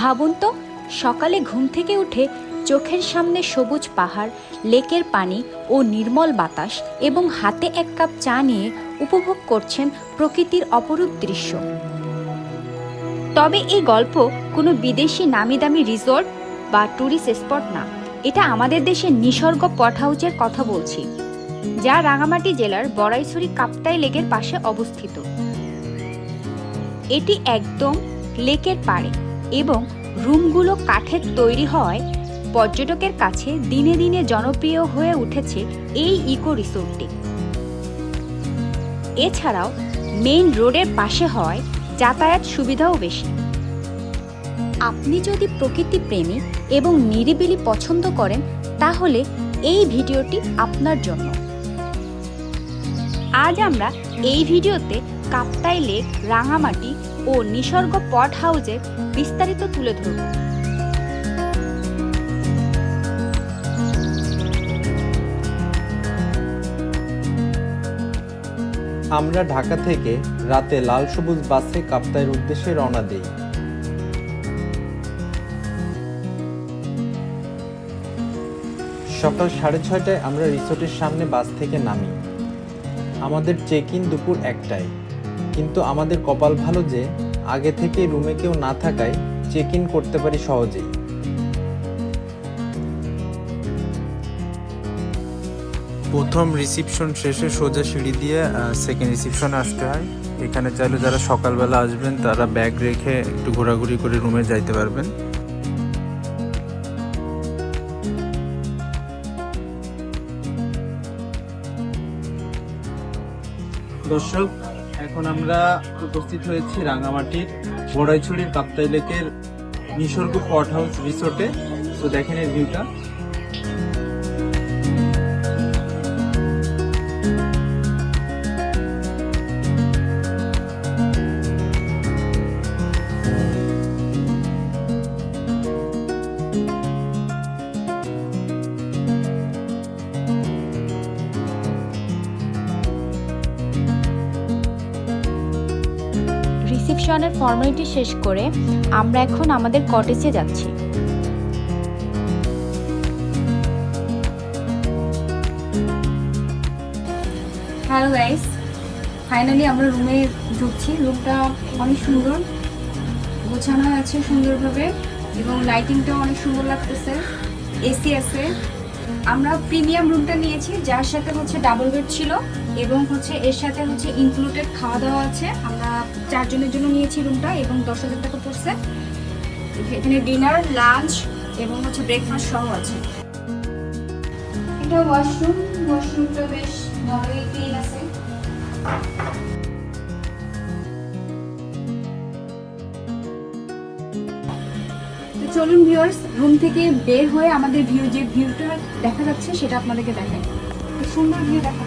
ভাবুন তো, সকালে ঘুম থেকে উঠে চোখের সামনে সবুজ পাহাড়, লেকের পানি ও নির্মল বাতাস এবং হাতে এক কাপ চা নিয়ে উপভোগ করছেন প্রকৃতির অপরূপ দৃশ্য। তবে এই গল্প কোনো বিদেশি নামি দামি রিসোর্ট বা ট্যুরিস্ট স্পট না। এটা আমাদের দেশের নিসর্গ পট হাউসের কথা বলছি, যা রাঙামাটি জেলার বড়াইছড়ি কাপ্তাই লেকের পাশে অবস্থিত। এটি একদম লেকের পাড়ে। এবং রুমগুলো কাঠের তৈরি হওয়ায় পর্যটকের কাছে দিনে দিনে জনপ্রিয় হয়ে উঠেছে এই ইকো রিসোর্টটি এছাড়াও মেইন রোডের পাশে হওয়ায় যাতায়াত সুবিধাও বেশি। আপনি যদি প্রকৃতি প্রেমী এবং নিরিবিলি পছন্দ করেন, তাহলে এই ভিডিওটি আপনার জন্য। আজ আমরা এই ভিডিওতে কাপ্তাই লেক, রাঙামাটি ও নিসর্গ পট হাউসের বিস্তারিত তুলে ধরব। আমরা ঢাকা থেকে রাতে লাল সবুজ বাসে কাপ্তাইয়ের উদ্দেশ্যে রওনা দিই। সকাল সাড়ে ছয়টায় আমরা রিসোর্টের সামনে বাস থেকে নামি। আমাদের চেক ইন দুপুর একটায়। কিন্তু আমাদের কপাল ভালো যে আগে থেকে রুমে কেউ না থাকায় চেক ইন করতে পারি সহজেই। প্রথম রিসিপশন শেষে সোজা সিঁড়ি দিয়ে সেকেন্ড রিসিপশনে আসতে হয়। এখানে চাইলে যারা সকালবেলা আসবেন তারা ব্যাগ রেখে একটু ঘোরাঘুরি করে রুমে যাইতে পারবেন। দর্শক এখন আমরা উপস্থিত হয়েছি রাঙামাটির বড়াইছড়ির কাপ্তাই লেকের নিসর্গ পট হাউস রিসোর্টে। তো দেখেন এই ভিউটা রিসিপশনের ফর্মালিটি শেষ করে আমরা এখন আমাদের কটেজে যাচ্ছি। হ্যালো গাইস, ফাইনালি আমরা রুমে ঢুকছি। রুমটা অনেক সুন্দর, গোছানো আছে সুন্দরভাবে এবং লাইটিংটাও অনেক সুন্দর লাগতেছে এসি আছে। আমরা প্রিমিয়াম রুমটা নিয়েছি, যার সাথে হচ্ছে ডাবল বেড ছিল এবং হচ্ছে এর সাথে হচ্ছে ইনক্লুডেড খাওয়া দাওয়া আছে। আমরা চারজনের জন্য নিয়েছি রুমটা এবং দশ হাজার টাকা পড়ছে এখানে ডিনার লাঞ্চ এবং হচ্ছে ব্রেকফাস্ট সহ আছে। এটা ওয়াশরুম ওয়াশরুমটা বেশ ভালোই ক্লিন আছে। চলুন ভিউয়ার্স রুম থেকে বের হয়ে আমাদের ভিউ যে ভিউটা দেখা যাচ্ছে সেটা আপনাদেরকে দেখাই। খুব সুন্দর ভিউ দেখা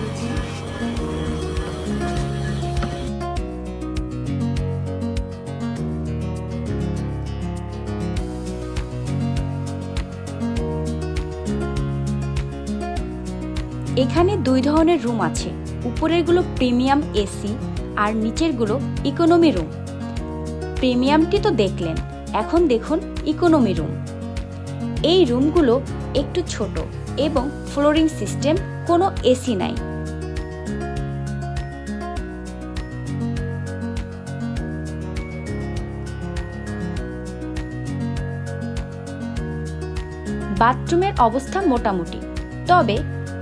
এখানে দুই ধরনের রুম আছে। উপরেরগুলো প্রিমিয়াম এসি আর নিচেরগুলো ইকোনমি রুম। প্রিমিয়ামটি তো দেখলেন, এখন দেখুন ইকোনমি রুম। এই রুমগুলো একটু ছোট এবং ফ্লোরিং সিস্টেম কোনো এসি নাই। বাথরুমের অবস্থা মোটামুটি, তবে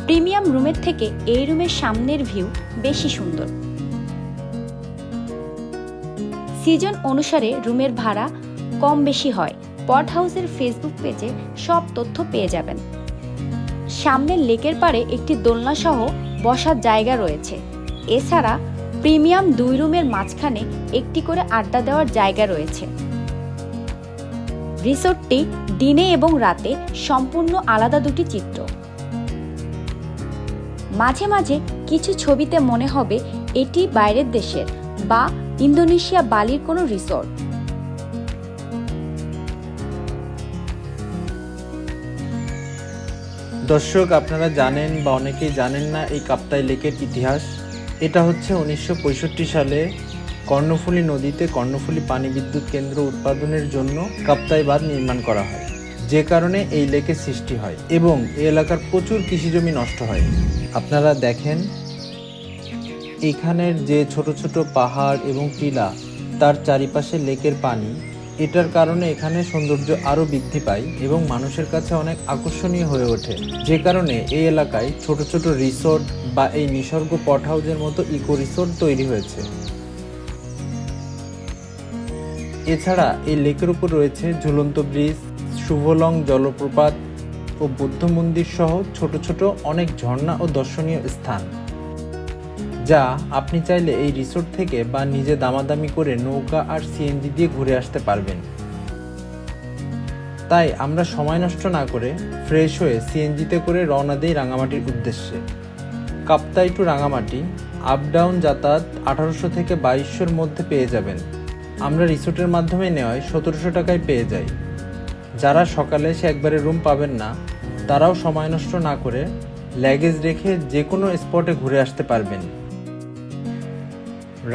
প্রিমিয়াম রুমের থেকে এই রুমের সামনের ভিউ বেশি সুন্দর। সিজন অনুসারে রুমের ভাড়া কম বেশি হয়। পট হাউসের ফেসবুক পেজে সব তথ্য পেয়ে যাবেন। সামনের লেকের পাড়ে একটি দোলনা সহ বসার জায়গা রয়েছে। এছাড়া প্রিমিয়াম দুই রুমের মাঝখানে একটি করে আড্ডা দেওয়ার জায়গা রয়েছে। রিসোর্টটি দিনে এবং রাতে সম্পূর্ণ আলাদা দুটি চিত্র। মাঝে মাঝে কিছু ছবিতে মনে হবে এটি বাইরের দেশের বা ইন্দোনেশিয়া বালির কোনো রিসোর্ট দর্শক, আপনারা জানেন বা অনেকেই জানেন না এই কাপ্তাই লেকের ইতিহাস। এটা হচ্ছে উনিশশো পঁয়ষট্টি সালে কর্ণফুলী নদীতে কর্ণফুলী পানি বিদ্যুৎ কেন্দ্র উৎপাদনের জন্য কাপ্তাই বাঁধ নির্মাণ করা হয়। যে কারণে এই লেকের সৃষ্টি হয় এবং এই এলাকার প্রচুর কৃষিজমি নষ্ট হয়। আপনারা দেখেন, এখানের যে ছোট ছোট পাহাড় এবং টিলা, তার চারিপাশে লেকের পানি, এটার কারণে এখানে সৌন্দর্য আরও বৃদ্ধি পায় এবং মানুষের কাছে অনেক আকর্ষণীয় হয়ে ওঠে। যে কারণে এই এলাকায় ছোট ছোট রিসোর্ট বা এই নিসর্গ পট হাউসের মতো ইকো রিসোর্ট তৈরি হয়েছে। এছাড়া এই লেকের উপর রয়েছে ঝুলন্ত ব্রিজ শুভলং, জলপ্রপাত ও বৌদ্ধ মন্দির সহ ছোট ছোট অনেক ঝর্ণা ও দর্শনীয় স্থান, যা আপনি চাইলে এই রিসোর্ট থেকে বা নিজে দামাদামি করে নৌকা আর সিএনজি দিয়ে ঘুরে আসতে পারবেন। তাই আমরা সময় নষ্ট না করে ফ্রেশ হয়ে সিএনজিতে করে রওনা দিই রাঙামাটির উদ্দেশ্যে। Kaptai to Rangamati up down যাতায়াত আঠারোশো থেকে বাইশশোর মধ্যে পেয়ে যাবেন। আমরা রিসোর্টের মাধ্যমে নেওয়ায় সতেরোশো টাকায় পেয়ে যাই। যারা সকালে সে একবারে রুম পাবেন না, তারাও সময় নষ্ট না করে ল্যাগেজ রেখে যে কোনো স্পটে ঘুরে আসতে পারবেন।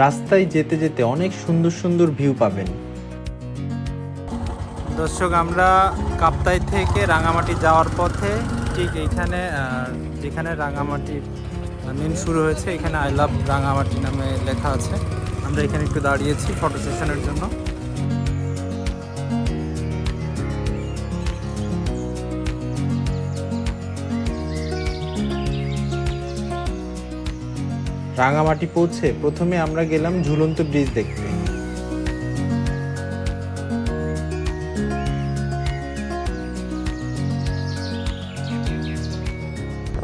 রাস্তায় যেতে যেতে অনেক সুন্দর সুন্দর ভিউ পাবেন। দর্শক, আমরা কাপ্তাই থেকে রাঙামাটি যাওয়ার পথে ঠিক এইখানে যেখানে রাঙামাটির মেন শুরু হয়েছে, এখানে আই লাভ রাঙামাটি নামে লেখা আছে। আমরা এখানে একটু দাঁড়িয়েছি ফটো সেশনের জন্য। রাঙামাটি পৌঁছে প্রথমে আমরা গেলাম ঝুলন্ত ব্রিজ দেখতে।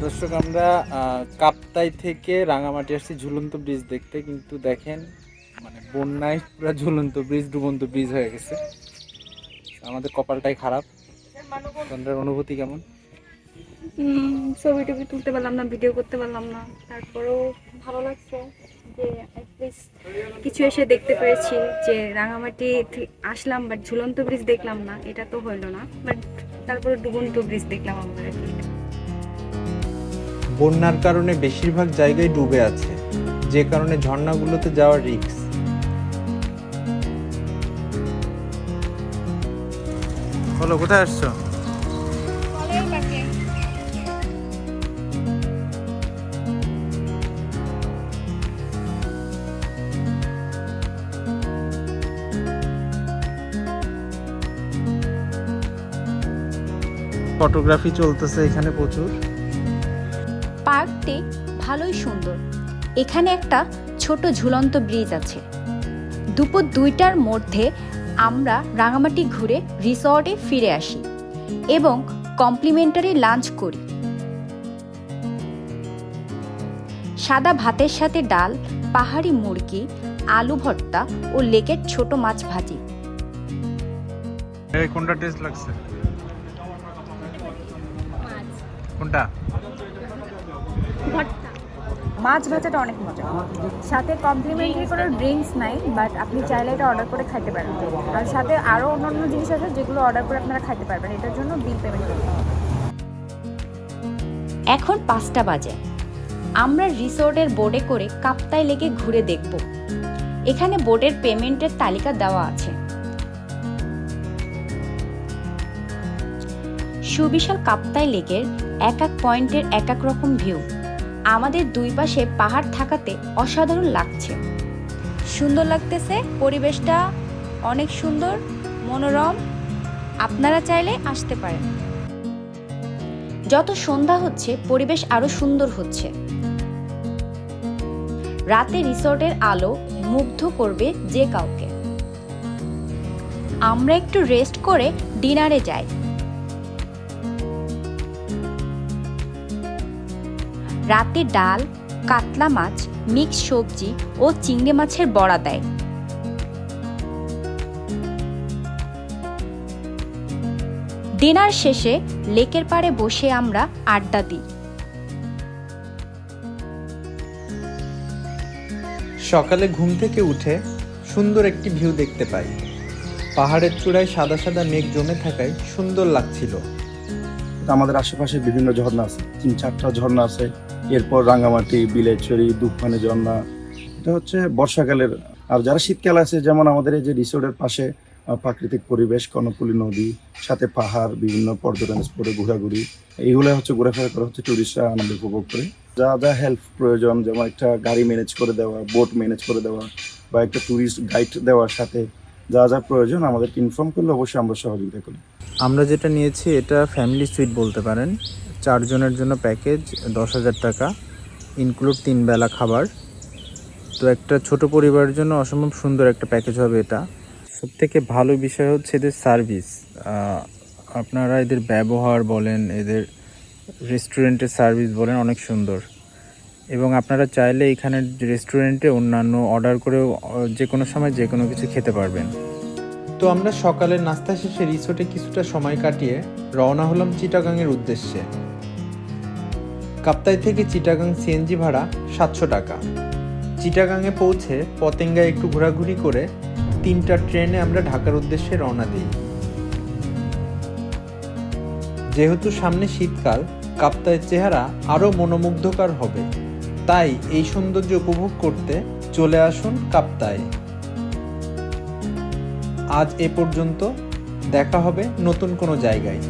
দর্শক, আমরা কাপ্তাই থেকে রাঙামাটি আসছি ঝুলন্ত ব্রিজ দেখতে, কিন্তু দেখেন মানে বন্যায় পুরো ঝুলন্ত ব্রিজ, ডুবন্ত ব্রিজ হয়ে গেছে। আমাদের কপালটাই খারাপ। আপনার অনুভূতি কেমন? ছবি টবি তুলতে পারলাম না ভিডিও করতে পারলাম না। তারপরেও ভালো লাগছে যে অ্যাটলিস্ট কিছু এসে দেখতে পেরেছি যে রাঙামাটি আসলাম বাট ঝুলন্ত ব্রিজ দেখলাম না এটা তো হইল না। বাট তারপরে ডুবন্ত ব্রিজ দেখলাম আমরা। বন্যার কারণে বেশিরভাগ জায়গায় ডুবে আছে যে কারণে ঝর্ণাগুলোতে যাওয়ার রিস্ক বলো কোথায় আসছো? ফটোগ্রাফি চলতেছে এখানে প্রচুর। পার্কটি ভালোই সুন্দর। এখানে একটা ছোট ঝুলন্ত ব্রিজ আছে। দুপুর দুইটার মধ্যে আমরা রাঙামাটি ঘুরে রিসর্টে ফিরে আসি এবং কমপ্লিমেন্টারি লাঞ্চ করি। সাদা ভাতের সাথে ডাল পাহাড়ি মুরগি আলু ভর্তা ও লেকের ছোট মাছ ভাজি। কোনটা টেস্ট লাগছে? কোনটা? মাছ ভাজাটা অনেক মজা। সাথে কমপ্লিমেন্টারি কোনো ড্রিঙ্কস নাই বাট আপনি চাইলে এটা অর্ডার করে খাইতে পারেন। আর সাথে আরও অন্যান্য জিনিস আছে যেগুলো অর্ডার করে আপনারা খাইতে পারবেন। এটার জন্য বিল পেমেন্ট করতে হবে। এখন পাঁচটা বাজে। আমরা রিসোর্টের বোর্ডে করে কাপ্তাই লেগে ঘুরে দেখব। এখানে বোর্ডের পেমেন্টের তালিকা দেওয়া আছে। সুবিশাল কাপ্তাই লেকের এক এক পয়েন্টের এক এক রকম ভিউ। আমাদের দুই পাশে পাহাড় থাকাতে অসাধারণ লাগছে। সুন্দর লাগতেছে, পরিবেশটা অনেক সুন্দর, মনোরম। আপনারা চাইলে আসতে পারেন। যত সন্ধ্যা হচ্ছে, পরিবেশ আরও সুন্দর হচ্ছে। রাতে রিসর্টের আলো মুগ্ধ করবে যে কাউকে। আমরা একটু রেস্ট করে ডিনারে যাই। রাতে ডাল, কাতলা মাছ মিক্স সবজি ও চিংড়ি মাছের বড়া দেয়। ডিনার শেষে লেকের পাড়ে বসে আমরা আড্ডা দিই। সকালে ঘুম থেকে উঠে সুন্দর একটি ভিউ দেখতে পাই। পাহাড়ের চূড়ায় সাদা সাদা মেঘ জমে থাকায় সুন্দর লাগছিল। আমাদের আশেপাশে বিভিন্ন ঝর্ণা আছে। তিন, চারটা ঝর্ণা আছে। এরপর রাঙ্গামাটি বিলেচুরি দুপখানে ঝর্ণা। এটা হচ্ছে বর্ষাকালের আর যারা শীতকাল আছে, যেমন আমাদের এই যে রিসোর্টের পাশে প্রাকৃতিক পরিবেশ, কর্ণফুলী নদী, সাথে পাহাড়, বিভিন্ন পর্যটন স্পটে ঘোরাঘুরি, এইগুলো হচ্ছে ঘোরাফেরা করা হচ্ছে টুরিস্টরা আনন্দ উপভোগ করে। যা যা হেল্প প্রয়োজন, যেমন একটা গাড়ি ম্যানেজ করে দেওয়া বোট ম্যানেজ করে দেওয়া, বা একটা ট্যুরিস্ট গাইড দেওয়ার সাথে যা যা প্রয়োজন আমাদেরকে ইনফর্ম করলে অবশ্যই আমরা সহযোগিতা করি। আমরা যেটা নিয়েছি, এটা ফ্যামিলি সুইট বলতে পারেন। চারজনের জন্য প্যাকেজ দশ হাজার টাকা ইনক্লুড তিন বেলা খাবার। তো একটা ছোট পরিবারের জন্য অসম্ভব সুন্দর একটা প্যাকেজ হবে এটা। সব থেকে ভালো বিষয় হচ্ছে এদের সার্ভিস আপনারা এদের ব্যবহার বলেন, এদের রেস্টুরেন্টের সার্ভিস বলেন, অনেক সুন্দর। এবং আপনারা চাইলে এখানের রেস্টুরেন্টে অন্যান্য অর্ডার করেও যে কোনো সময় যে কোনো কিছু খেতে পারবেন। তো আমরা সকালের নাস্তা শেষে রিসোর্টে কিছুটা সময় কাটিয়ে রওনা হলাম চিটাগাংয়ের উদ্দেশ্যে। কাপ্তাই থেকে চিটাগাং সিএনজি ভাড়া সাতশো টাকা। চিটাগাংয়ে পৌঁছে পতেঙ্গায় একটু ঘোরাঘুরি করে তিনটা ট্রেনে আমরা ঢাকার উদ্দেশ্যে রওনা দিই। যেহেতু সামনে শীতকাল কাপ্তায়ের চেহারা আরও মনোমুগ্ধকর হবে। তাই এই সৌন্দর্য উপভোগ করতে চলে আসুন কাপ্তায়। আজ এ পর্যন্ত দেখা হবে নতুন কোনো জায়গায়।